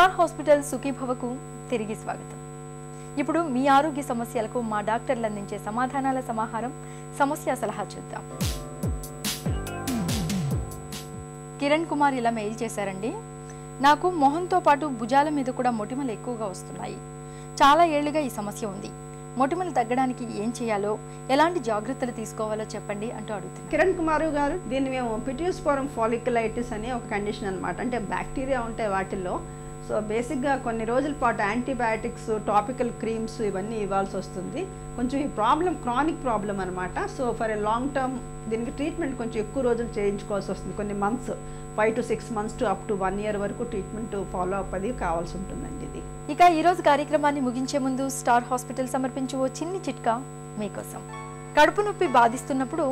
Star hospital సుఖీభవకు తిరిగి స్వాగతం. ఇప్పుడు మీ ఆరోగ్య సమస్యలకు మా డాక్టర్లు అందించే సమాధానాల సమాహారం సమస్య సలహా చూద్దాం. కిరణ్ కుమార్ ఇలా మెయిల్ చేశారండి. నాకు మొహంతో పాటు భుజాల మీద కూడా మొటిమలు ఎక్కువగా వస్తున్నాయి. చాలా ఏళ్ళుగా ఈ సమస్య ఉంది. మొటిమలు తగ్గడానికి ఏం చేయాలో ఎలాంటి జాగ్రత్తలు తీసుకోవాలో చెప్పండి అంటూ అడుగుతుంది కిరణ్ కుమార్ గారు దీన్ని మేము పిటియోస్పోరం ఫాలిక్యులైటిస్ అనే ఒక కండిషన్ అనమాట అంటే బ్యాక్టీరియా ఉంటాయి వాటిల్లో సో బేసిక్గా కొన్ని రోజుల పాటు యాంటీబయాటిక్స్ టాపికల్ క్రీమ్స్ ఇవన్నీ ఇవ్వాల్సి వస్తుంది. కొంచెం ఈ ప్రాబ్లం క్రానిక్ ప్రాబ్లం అనమాట so for a long term దీనికి ట్రీట్మెంట్ కొంచెం ఎక్కువ రోజులు చేయించుకోవాల్సి వస్తుంది. కొన్ని months five to six months to up to one year వరకు ట్రీట్మెంట్ ఫాలో అప్ అది కావాల్సి ఉంటుందండి ఇది. ఇక ఈరోజు కార్యక్రమాన్ని ముగించే ముందు స్టార్ హాస్పిటల్ సమర్పించు ఓ చిన్ని చిట్కా మీకోసం. కడుపు నొప్పి బాధిస్తున్నప్పుడు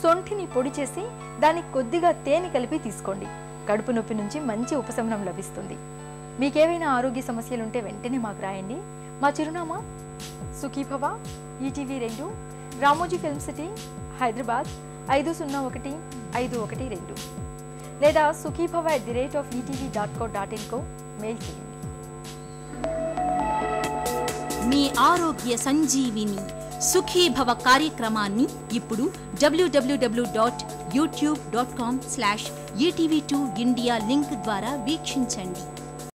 సొంఠిని పొడి చేసి దానికి కొద్దిగా తేనె కలిపి తీసుకోండి. కడుపు నొప్పి నుంచి మంచి ఉపశమనం లభిస్తుంది. మీకేవైనా ఆరోగ్య సమస్యలుంటే వెంటనే మాకు రాయండి. మా చిరునామా సుఖీభవ ఈటీవీ రెండు రామోజీ ఫిల్మ్ సిటీ హైదరాబాద్ ఐదు సున్నా ఒకటి ఐదు ఒకటి రెండు. లేదా Sukhibhava at the rate of ETV dot co dot ఇన్కో mail చేయండి. మీ ఆరోగ్య సంజీవిని సుఖీభవ కార్యక్రమాన్ని ఇప్పుడు W W W dot YouTube dot com slash ETV two India link ద్వారా వీక్షించండి.